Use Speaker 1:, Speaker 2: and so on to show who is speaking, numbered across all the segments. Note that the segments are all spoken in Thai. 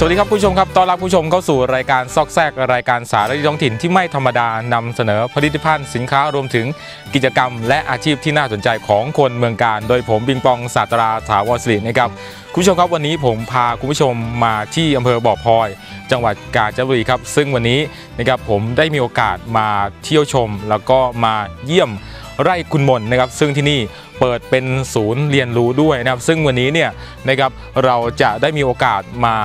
Speaker 1: สวัสดีครับผู้ชมครับต้อนรับผู้ชมเข้าสู่รายการซอกแซกรายการสารท้องถิ่นที่ไม่ธรรมดานำเสนอผลิตภัณฑ์สินค้ารวมถึงกิจกรรม และอาชีพที่น่าสนใจของคนเมืองการ โดยผมบิงปองศาสตราถาวรศิรินะครับคุณผู้ชมครับวันนี้ผมพาคุณผู้ชมมาที่อำเภอบ่อพลอย จังหวัดกาญจนบุรีครับ ซึ่งวันนี้นะครับผมได้มีโอกาสมาเที่ยวชม แล้วก็มาเยี่ยมไร่คุณมนนะครับ ซึ่งที่นี่เปิดเป็นศูนย์เรียนรู้ด้วยนะครับ ซึ่งวันนี้เนี่ยนะครับเราจะได้มีโอกาสมา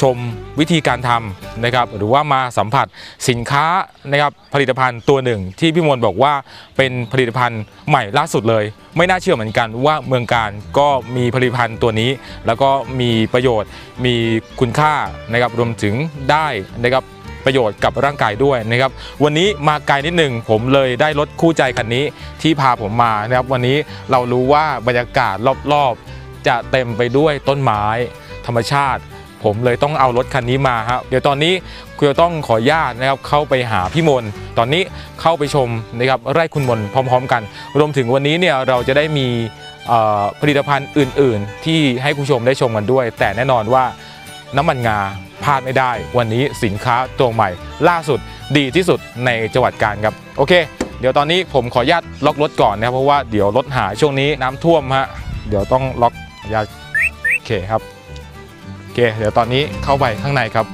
Speaker 1: ชมวิธีการทำนะครับหรือว่ามาสัมผัสสินค้านะครับผลิตภัณฑ์ตัวหนึ่ง ที่พี่มนบอกว่าเป็นผลิตภัณฑ์ใหม่ล่าสุดเลย ไม่น่าเชื่อเหมือนกันว่าเมืองการก็มีผลิตภัณฑ์ตัวนี้ แล้วก็มีประโยชน์มีคุณค่านะครับรวมถึงได้นะครับประโยชน์กับร่างกายด้วยนะครับวันนี้มาไกลนิดหนึ่งผมเลยได้รถคู่ใจคันนี้ที่พาผมมานะครับวันนี้เรารู้ว่าบรรยากาศรอบๆ จะเต็มไปด้วยต้นไม้ ธรรมชาติ ผมเลยต้องเอารถคันนี้มาครับเดี๋ยวตอนนี้คุณจะต้องขออนุญาตนะครับเข้าไปหาพี่มน ตอนนี้เข้าไปชมนะครับไร่คุณมนพร้อม ๆ กัน รวมถึงวันนี้เนี่ยเราจะได้มีผลิตภัณฑ์อื่น ๆ ที่ให้คุณผู้ชมได้ชมกันด้วย แต่แน่นอนว่าน้ำมันงาพลาดไม่ได้ วันนี้สินค้าตัวใหม่ ล่าสุดดีที่สุดในจังหวัดกาญครับโอเค เดี๋ยวตอนนี้ผมขออนุญาตล็อกรถก่อนนะครับเพราะว่าเดี๋ยวรถหายช่วงนี้น้ำท่วมฮะเดี๋ยวต้องล็อกอนุญาตโอเคครับ เคเดี๋ยวตอนนี้เข้าไปข้างในครับ